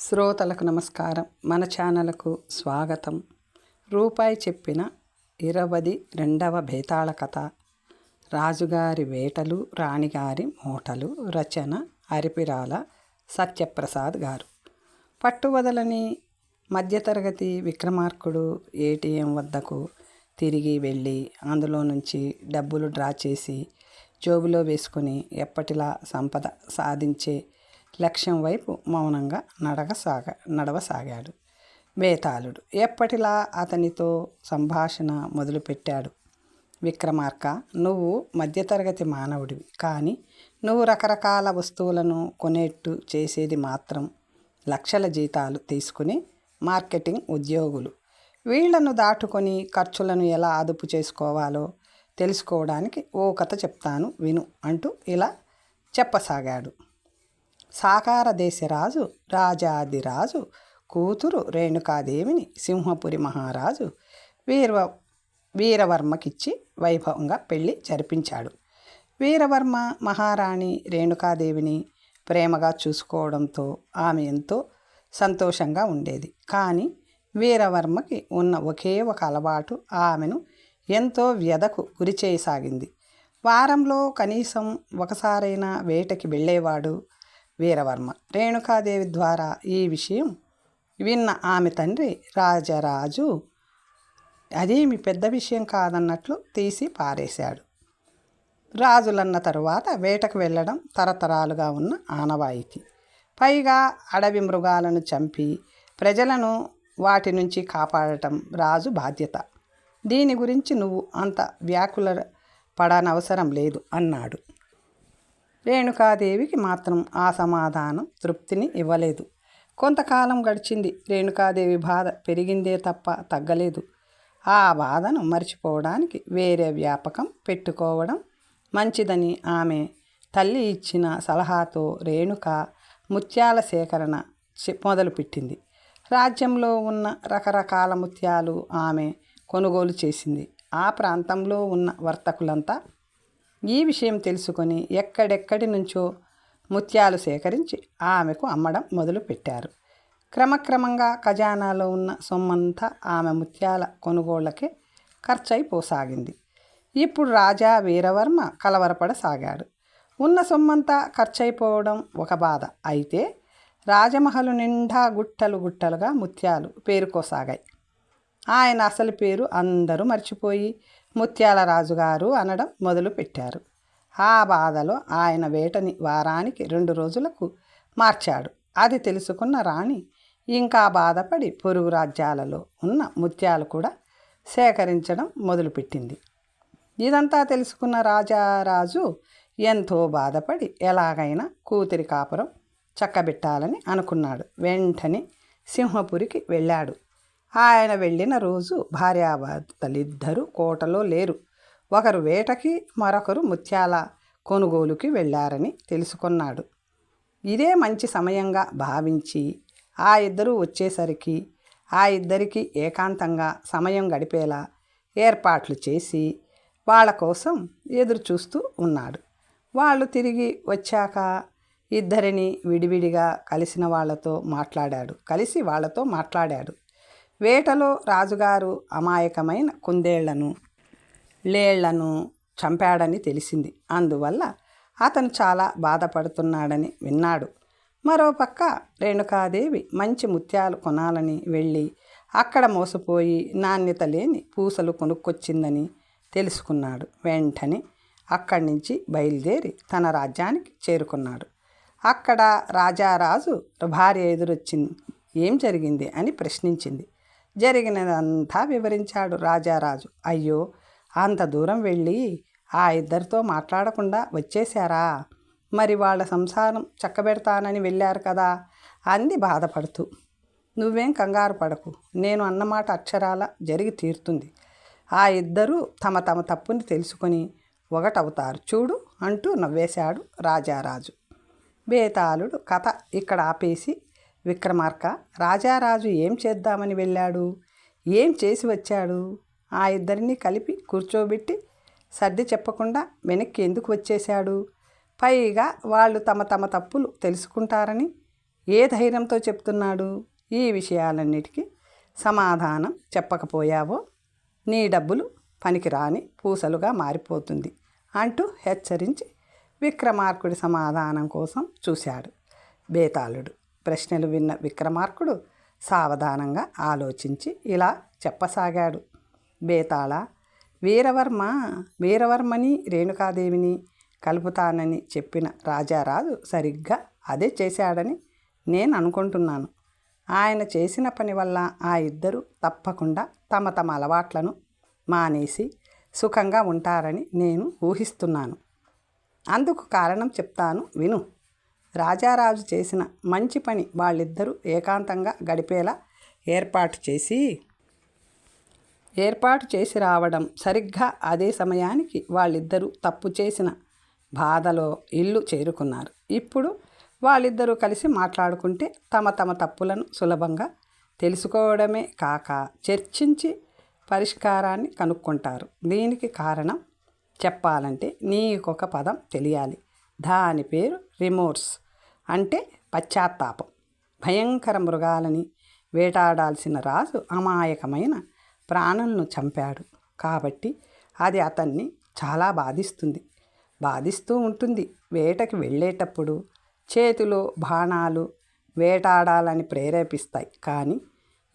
శ్రోతలకు నమస్కారం. మన ఛానల్కు స్వాగతం. రూపాయి చెప్పిన ఇరవది రెండవ బేతాళ కథ. రాజుగారి వేటలు రాణిగారి మూటలు రచన అరిపిరాల సత్యప్రసాద్ గారు. పట్టువదలని మధ్యతరగతి విక్రమార్కుడు ఏటీఎం వద్దకు తిరిగి వెళ్ళి అందులో నుంచి డబ్బులు డ్రా చేసి జోబులో వేసుకుని ఎప్పటిలా సంపద సాధించే లక్ష్యం వైపు మౌనంగా నడగసాగ నడవసాగాడు. బేతాళుడు ఎప్పటిలా అతనితో సంభాషణ మొదలుపెట్టాడు? విక్రమార్క నువ్వు మధ్యతరగతి మానవుడివి కానీ నువ్వు రకరకాల వస్తువులను కొనేట్టు చేసేది మాత్రం లక్షల జీతాలు తీసుకుని మార్కెటింగ్ ఉద్యోగులు. వీళ్ళను దాటుకొని ఖర్చులను ఎలా అదుపు చేసుకోవాలో తెలుసుకోవడానికి ఓ కథ చెప్తాను విను అంటూ ఇలా చెప్పసాగాడు. సాకార దేశరాజు రాజాదిరాజు కూతురు రేణుకాదేవిని సింహపురి మహారాజు వీరవ వీరవర్మకిచ్చి వైభవంగా పెళ్ళి జరిపించాడు. వీరవర్మ మహారాణి రేణుకాదేవిని ప్రేమగా చూసుకోవడంతో ఆమె ఎంతో సంతోషంగా ఉండేది. కానీ వీరవర్మకి ఉన్న ఒకే ఒక అలవాటు ఆమెను ఎంతో వ్యధకు గురి చేయసాగింది వారంలో కనీసం ఒకసారైనా వేటకి వెళ్ళేవాడు వీరవర్మ. రేణుకాదేవి ద్వారా ఈ విషయం విన్న ఆమె తండ్రి రాజరాజు అదేమి పెద్ద విషయం కాదన్నట్లు తీసి పారేశాడు. రాజులన్న తరువాత వేటకు వెళ్ళడం తరతరాలుగా ఉన్న ఆనవాయితీ. పైగా అడవి మృగాలను చంపి ప్రజలను వాటి నుంచి కాపాడటం రాజు బాధ్యత. దీని గురించి నువ్వు అంత వ్యాకుల పడనవసరం లేదు అన్నాడు. రేణుకాదేవికి మాత్రం ఆ సమాధానం తృప్తిని ఇవ్వలేదు. కొంతకాలం గడిచింది. రేణుకాదేవి బాధ పెరిగిందే తప్ప తగ్గలేదు. ఆ బాధను మర్చిపోవడానికి వేరే వ్యాపకం పెట్టుకోవడం మంచిదని ఆమె తల్లి ఇచ్చిన సలహాతో రేణుక ముత్యాల సేకరణ మొదలుపెట్టింది. రాజ్యంలో ఉన్న రకరకాల ముత్యాలు ఆమె కొనుగోలు చేసింది. ఆ ప్రాంతంలో ఉన్న వర్తకులంతా ఈ విషయం తెలుసుకొని ఎక్కడెక్కడి నుంచో ముత్యాలు సేకరించి ఆమెకు అమ్మడం మొదలుపెట్టారు. క్రమక్రమంగా ఖజానాలో ఉన్న సొమ్మంతా ఆమె ముత్యాల కొనుగోళ్ళకే ఖర్చయిపోసాగింది ఇప్పుడు రాజా వీరవర్మ కలవరపడసాగాడు. ఉన్న సొమ్మంతా ఖర్చయిపోవడం ఒక బాధ. అయితే రాజమహలు నిండా గుట్టలు గుట్టలుగా ముత్యాలు పేరుకోసాగాయి. ఆయన అసలు పేరు అందరూ మర్చిపోయి ముత్యాల రాజుగారు అనడం మొదలుపెట్టారు. ఆ బాధలో ఆయన వేటని వారానికి రెండు రోజులకు మార్చాడు. అది తెలుసుకున్న రాణి ఇంకా బాధపడి పొరుగు రాజ్యాలలో ఉన్న ముత్యాలు కూడా సేకరించడం మొదలుపెట్టింది. ఇదంతా తెలుసుకున్న రాజారాజు ఎంతో బాధపడి ఎలాగైనా కూతురి కాపురం చక్కబెట్టాలని అనుకున్నాడు. వెంటనే సింహపురికి వెళ్ళాడు. ఆయన వెళ్ళిన రోజు భార్యాభర్తలిద్దరూ కోటలో లేరు. ఒకరు వేటకి మరొకరు ముత్యాల కొనుగోలుకి వెళ్ళారని తెలుసుకున్నాడు. ఇదే మంచి సమయంగా భావించి ఆ ఇద్దరు వచ్చేసరికి ఆ ఇద్దరికి ఏకాంతంగా సమయం గడిపేలా ఏర్పాట్లు చేసి వాళ్ళ కోసం ఎదురు చూస్తూ ఉన్నాడు. వాళ్ళు తిరిగి వచ్చాక ఇద్దరిని విడివిడిగా కలిసిన వాళ్ళతో మాట్లాడాడు. కలిసి వాళ్ళతో మాట్లాడాడు. వేటలో రాజుగారు అమాయకమైన కుందేళ్ళను లేళ్ళను చంపాడని తెలిసింది. అందువల్ల అతను చాలా బాధపడుతున్నాడని విన్నాడు. మరోపక్క రేణుకాదేవి మంచి ముత్యాలు కొనాలని వెళ్ళి అక్కడ మోసపోయి నాణ్యత లేని పూసలు కొనుక్కొచ్చిందని తెలుసుకున్నాడు. వెంటనే అక్కడి నుంచి బయలుదేరి తన రాజ్యానికి చేరుకున్నాడు. అక్కడ రాజారాజు భార్య ఎదురొచ్చింది. ఏం జరిగింది అని ప్రశ్నించింది. జరిగినదంతా వివరించాడు రాజారాజు. అయ్యో అంత దూరం వెళ్ళి ఆ ఇద్దరితో మాట్లాడకుండా వచ్చేశారా? మరి వాళ్ళ సంసారం చక్కబెడతానని వెళ్ళారు కదా? అంది బాధపడుతూ. నువ్వేం కంగారు పడకు నేను అన్నమాట అక్షరాల జరిగి తీరుతుంది. ఆ ఇద్దరూ తమ తమ తప్పుని తెలుసుకొని ఒకటవుతారు చూడు అంటూ నవ్వేశాడు రాజారాజు. బేతాళుడు కథ ఇక్కడ ఆపేసి విక్రమార్క రాజారాజు ఏం చేద్దామని వెళ్ళాడు? ఏం చేసి వచ్చాడు? ఆ ఇద్దరిని కలిపి కూర్చోబెట్టి సర్ది చెప్పకుండా వెనక్కి ఎందుకు వచ్చేశాడు? పైగా వాళ్ళు తమ తమ తప్పులు తెలుసుకుంటారని ఏ ధైర్యంతో చెప్తున్నాడు? ఈ విషయాలన్నిటికీ సమాధానం చెప్పకపోయావో? నీ డబ్బులు పనికిరాని పూసలుగా మారిపోతుంది అంటూ హెచ్చరించి విక్రమార్కుడి సమాధానం కోసం చూశాడు బేతాళుడు. ప్రశ్నలు విన్న విక్రమార్కుడు సావధానంగా ఆలోచించి ఇలా చెప్పసాగాడు. బేతాళ వీరవర్మ వీరవర్మని రేణుకాదేవిని కలుపుతానని చెప్పిన రాజారాజు సరిగ్గా అదే చేశాడని నేను అనుకుంటున్నాను. ఆయన చేసిన పని వల్ల ఆ ఇద్దరు తప్పకుండా తమ తమ అలవాట్లను మానేసి సుఖంగా ఉంటారని నేను ఊహిస్తున్నాను. అందుకు కారణం చెప్తాను విను. రాజారాజు చేసిన మంచి పని వాళ్ళిద్దరూ ఏకాంతంగా గడిపేలా ఏర్పాటు చేసి ఏర్పాటు చేసి రావడం సరిగ్గా అదే సమయానికి వాళ్ళిద్దరూ తప్పు చేసిన బాధలో ఇల్లు చేరుకున్నారు. ఇప్పుడు వాళ్ళిద్దరూ కలిసి మాట్లాడుకుంటే తమ తమ తప్పులను సులభంగా తెలుసుకోవడమే కాక చర్చించి పరిష్కారాన్ని కనుక్కుంటారు. దీనికి కారణం చెప్పాలంటే నీకొక పదం తెలియాలి. దాని పేరు రిమోర్స్ అంటే పశ్చాత్తాపం. భయంకర మృగాలని వేటాడాల్సిన రాజు అమాయకమైన ప్రాణులను చంపాడు. కాబట్టి అది అతన్ని చాలా బాధిస్తుంది. బాధిస్తూ ఉంటుంది. వేటకి వెళ్ళేటప్పుడు చేతిలో బాణాలు వేటాడాలని ప్రేరేపిస్తాయి. కానీ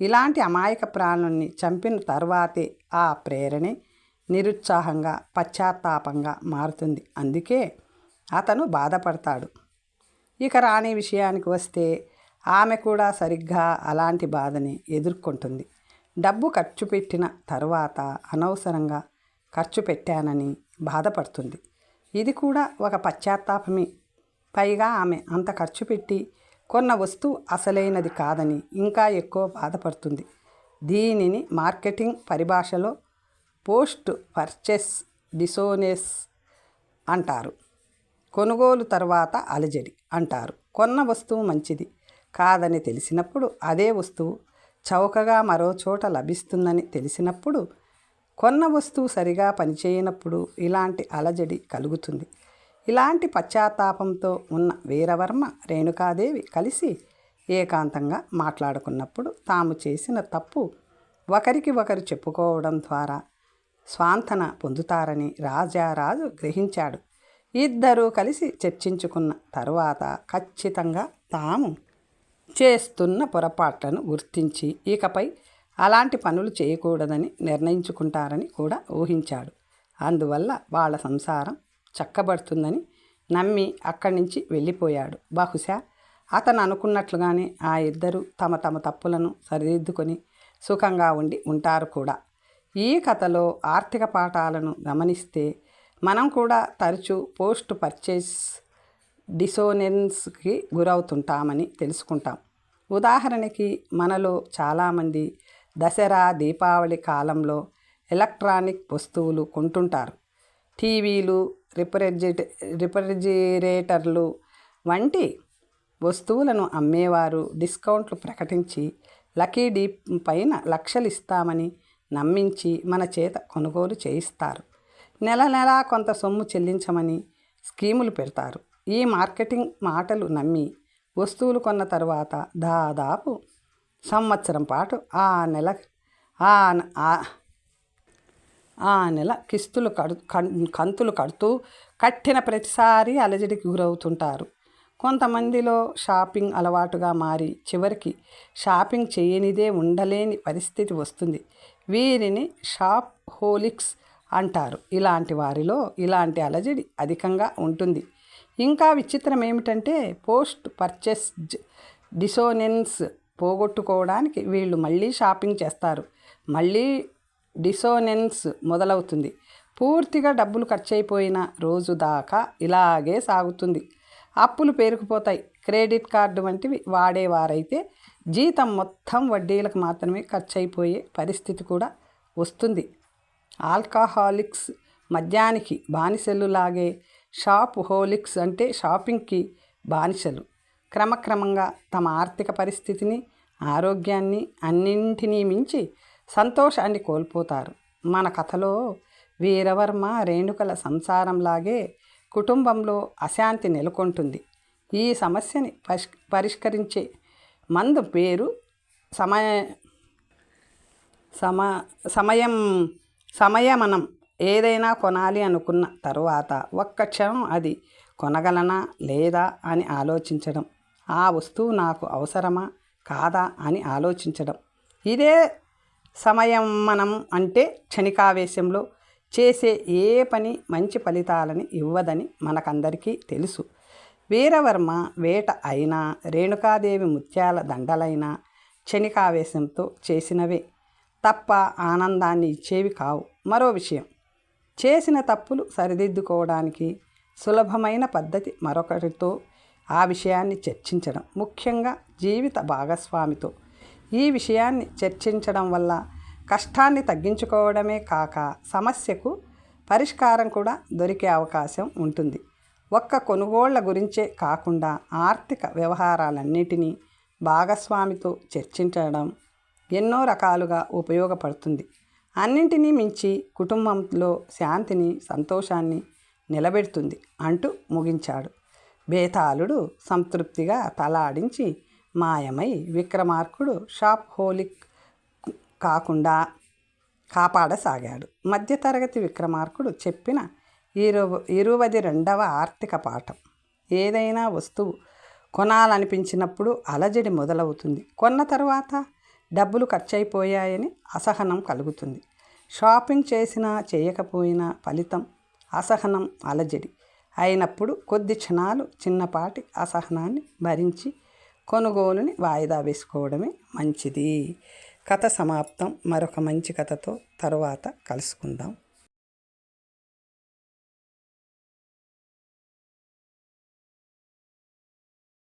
ఇలాంటి అమాయక ప్రాణుల్ని చంపిన తర్వాతే ఆ ప్రేరణే నిరుత్సాహంగా పశ్చాత్తాపంగా మారుతుంది. అందుకే అతను బాధపడతాడు. ఇక రాణి విషయానికి వస్తే ఆమె కూడా సరిగ్గా అలాంటి బాధని ఎదుర్కొంటుంది. డబ్బు ఖర్చు పెట్టిన తర్వాత అనవసరంగా ఖర్చు పెట్టానని బాధపడుతుంది. ఇది కూడా ఒక పశ్చాత్తాపమే. పైగా ఆమె అంత ఖర్చు పెట్టి కొన్న వస్తువు అసలైనది కాదని ఇంకా ఎక్కువ బాధపడుతుంది. దీనిని మార్కెటింగ్ పరిభాషలో పోస్ట్ పర్చేస్ డిసోనెస్ అంటారు. కొనుగోలు తర్వాత అలజడి అంటారు. కొన్న వస్తువు మంచిది కాదని తెలిసినప్పుడు అదే వస్తువు చౌకగా మరో చోట లభిస్తుందని తెలిసినప్పుడు కొన్న వస్తువు సరిగా పనిచేయనప్పుడు ఇలాంటి అలజడి కలుగుతుంది. ఇలాంటి పశ్చాత్తాపంతో ఉన్న వీరవర్మ రేణుకాదేవి కలిసి ఏకాంతంగా మాట్లాడుకున్నప్పుడు తాము చేసిన తప్పు ఒకరికి ఒకరు చెప్పుకోవడం ద్వారా స్వాంతన పొందుతారని రాజారాజు గ్రహించాడు. ఇద్దరూ కలిసి చర్చించుకున్న తరువాత ఖచ్చితంగా తాము చేస్తున్న పొరపాట్లను గుర్తించి ఇకపై అలాంటి పనులు చేయకూడదని నిర్ణయించుకుంటారని కూడా ఊహించాడు. అందువల్ల వాళ్ళ సంసారం చక్కబడుతుందని నమ్మి అక్కడి నుంచి వెళ్ళిపోయాడు. బహుశా అతను అనుకున్నట్లుగానే ఆ ఇద్దరు తమ తమ తప్పులను సరిదిద్దుకొని సుఖంగా ఉండి ఉంటారు కూడా. ఈ కథలో ఆర్థిక పాఠాలను గమనిస్తే మనం కూడా తరచూ పోస్ట్ పర్చేస్ డిసోనెన్స్కి గురవుతుంటామని తెలుసుకుంటాం. ఉదాహరణకి మనలో చాలామంది దసరా దీపావళి కాలంలో ఎలక్ట్రానిక్ వస్తువులు కొంటుంటారు. టీవీలు రిఫ్రిజిరేట రిఫ్రిజిరేటర్లు వంటి వస్తువులను అమ్మేవారు డిస్కౌంట్లు ప్రకటించి లకీ డీప్ పైన లక్షలు ఇస్తామని నమ్మించి మన చేత కొనుగోలు చేయిస్తారు. నెల నెలా కొంత సొమ్ము చెల్లించమని స్కీములు పెడతారు. ఈ మార్కెటింగ్ మాటలు నమ్మి వస్తువులు కొన్న తర్వాత దాదాపు సంవత్సరం పాటు ఆ నెల ఆ ఆ నెల కిస్తులు కడు కంతులు కడుతూ కట్టిన ప్రతిసారి అలజడికి గురవుతుంటారు. కొంతమందిలో షాపింగ్ అలవాటుగా మారి చివరికి షాపింగ్ చేయనిదే ఉండలేని పరిస్థితి వస్తుంది. వీరిని షాప్ హోలిక్స్ అంటారు. ఇలాంటి వారిలో ఇలాంటి అలజడి అధికంగా ఉంటుంది. ఇంకా విచిత్రం ఏమిటంటే పోస్ట్ పర్చేస్ డిసోనెన్స్ పోగొట్టుకోవడానికి వీళ్ళు మళ్ళీ షాపింగ్ చేస్తారు. మళ్ళీ డిసోనెన్స్ మొదలవుతుంది. పూర్తిగా డబ్బులు ఖర్చు అయిపోయిన రోజు దాకా ఇలాగే సాగుతుంది. అప్పులు పేరుకుపోతాయి. క్రెడిట్ కార్డు వంటివి వాడేవారైతే జీతం మొత్తం వడ్డీలకు మాత్రమే ఖర్చు అయిపోయే పరిస్థితి కూడా వస్తుంది. ఆల్కహాలిక్స్ మద్యానికి బానిసలు లాగే షాప్ హోలిక్స్ అంటే షాపింగ్కి బానిసలు. క్రమక్రమంగా తమ ఆర్థిక పరిస్థితిని ఆరోగ్యాన్ని అన్నింటినీ మించి సంతోషాన్ని కోల్పోతారు. మన కథలో వీరవర్మ రేణుకల సంసారంలాగే కుటుంబంలో అశాంతి నెలకొంటుంది. ఈ సమస్యని పరిష్ పరిష్కరించే మందు పేరు సమయ సమ సమయం సమయమనం ఏదైనా కొనాలి అనుకున్న తరువాత ఒక్క క్షణం అది కొనగలనా లేదా అని ఆలోచించడం. ఆ వస్తువు నాకు అవసరమా కాదా అని ఆలోచించడం. ఇదే సమయం మనం అంటే క్షణికావేశంలో చేసే ఏ పని మంచి ఫలితాలని ఇవ్వదని మనకందరికీ తెలుసు. వీరవర్మ వేట అయినా రేణుకాదేవి ముత్యాల దండలైనా క్షణికావేశంతో చేసినవే. తప్ప ఆనందాన్ని ఇచ్చేవి కావు. మరో విషయం. చేసిన తప్పులు సరిదిద్దుకోవడానికి సులభమైన పద్ధతి మరొకరితో ఆ విషయాన్ని చర్చించడం ముఖ్యంగా జీవిత భాగస్వామితో. ఈ విషయాన్ని చర్చించడం వల్ల కష్టాన్ని తగ్గించుకోవడమే కాక సమస్యకు పరిష్కారం కూడా దొరికే అవకాశం ఉంటుంది. ఒక్క కొనుగోళ్ళ గురించే కాకుండా ఆర్థిక వ్యవహారాలన్నిటినీ భాగస్వామితో చర్చించడం ఎన్నో రకాలుగా ఉపయోగపడుతుంది. అన్నింటినీ మించి కుటుంబంలో శాంతిని సంతోషాన్ని నిలబెడుతుంది అంటూ ముగించాడు. బేతాళుడు సంతృప్తిగా తలాడించి మాయమై విక్రమార్కుడు షాప్ హోలిక్ కాకుండా కాపాడసాగాడు. మధ్యతరగతి విక్రమార్కుడు చెప్పిన ఇరు ఇరువది రెండవ ఆర్థిక పాఠం. ఏదైనా వస్తువు కొనాలనిపించినప్పుడు అలజడి మొదలవుతుంది. కొన్న తర్వాత డబ్బులు ఖర్చయిపోయాయని అసహనం కలుగుతుంది. షాపింగ్ చేసినా చేయకపోయినా ఫలితం అసహనం అలజడి. అయినప్పుడు కొద్ది క్షణాలు చిన్నపాటి అసహనాన్ని భరించి కొనుగోలుని వాయిదా వేసుకోవడమే మంచిది. కథ సమాప్తం. మరొక మంచి కథతో తరువాత కలుసుకుందాం.